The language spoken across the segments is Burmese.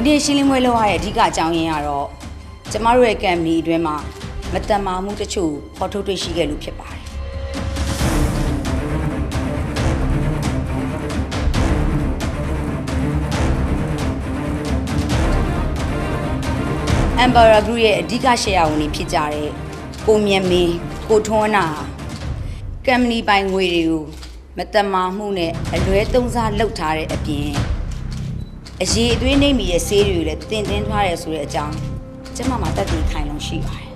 ဒီနေ့ရှင်းလင်းပွဲလုပ်ရတဲ့အဓိကအကြောင်းရင်းကတော့ကျမတို့ရဲ့ကံမီအတွင်းမှာမတန်မာမှုတချို့ဖော်ထုတ်တွေ့ရှိခဲ့လို့ဖြစ်ပါတယ်။ Emperor Group ရဲ့အဓိကရှယ်ယာဝင်တွေဖြစ်ကြတဲ့ကိုမြတ်မင်းကိုထွန်းနာကမ်ပဏီပိုင်ငွေတွေကိုမတမာမှုနဲ့အလွဲသုံးစားလုပ်ထားတဲ့အပြင် အရေးအသွေးနှိမ့်မိတဲ့ဆေးတွေကိုလည်းတင်တင်းထားရဲဆိုတဲ့အကြောင်းကျမမှာတက်တည်ခိုင်လုံးရှိပါတယ်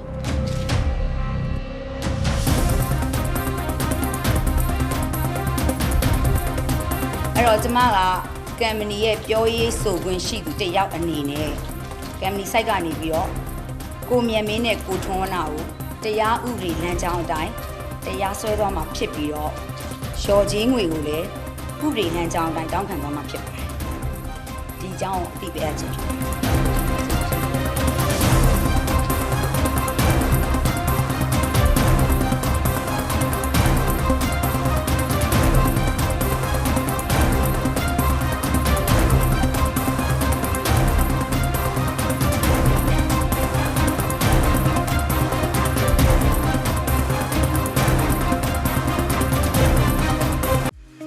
အဲ့တော့ကျမကကမ်ပဏီရဲ့ပြောရေးဆိုခွင့်ရှိသူတစ်ယောက်အနေနဲ့ကမ်ပဏီ site ကနေပြီးတော့ကိုမြတ်မင်းနဲ့ကိုထွန်းဝနာကိုတရားဥပဒေလမ်းကြောင်းအတိုင်းတရားစွဲသွားမှာဖြစ်ပြီးတော့လျှော်ချင်းငွေကိုလည်းဥပဒေလမ်းကြောင်းအတိုင်းတောင်းခံသွားမှာဖြစ်ပါတယ် ဒီအကြောင်းကိုအသိ